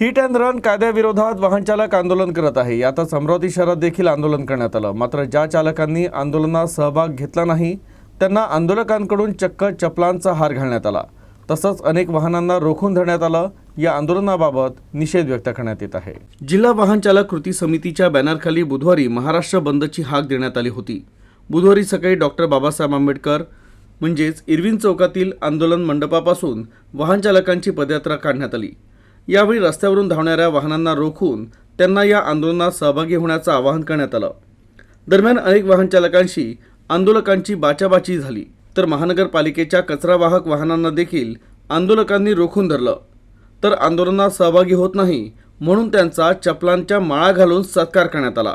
Hit and run कायद्याविरोधात वाहन चालक आंदोलन करत आहे. यातच अमरावती शहरात देखील आंदोलन करण्यात आलं. मात्र ज्या चालकांनी आंदोलनात सहभाग घेतला नाही त्यांना आंदोलकांकडून चक्क चपलांचा हार घालण्यात आला. तसंच अनेक वाहनांना रोखून धरण्यात आलं. या आंदोलनाबाबत निषेध व्यक्त करण्यात येत आहे. जिल्हा वाहन चालक कृती समितीच्या बॅनरखाली बुधवारी महाराष्ट्र बंदची हाक देण्यात आली होती. बुधवारी सकाळी डॉक्टर बाबासाहेब आंबेडकर म्हणजेच इरविन चौकातील आंदोलन मंडपापासून वाहन चालकांची पदयात्रा काढण्यात आली. यावेळी रस्त्यावरून धावणाऱ्या वाहनांना रोखून त्यांना या आंदोलनात सहभागी होण्याचं आवाहन करण्यात आलं. दरम्यान अनेक वाहनचालकांशी आंदोलकांची बाचाबाची झाली तर महानगरपालिकेच्या कचरावाहक वाहनांना देखील आंदोलकांनी रोखून धरलं. तर आंदोलनात सहभागी होत नाही म्हणून त्यांचा चपलांच्या माळा घालून सत्कार करण्यात आला.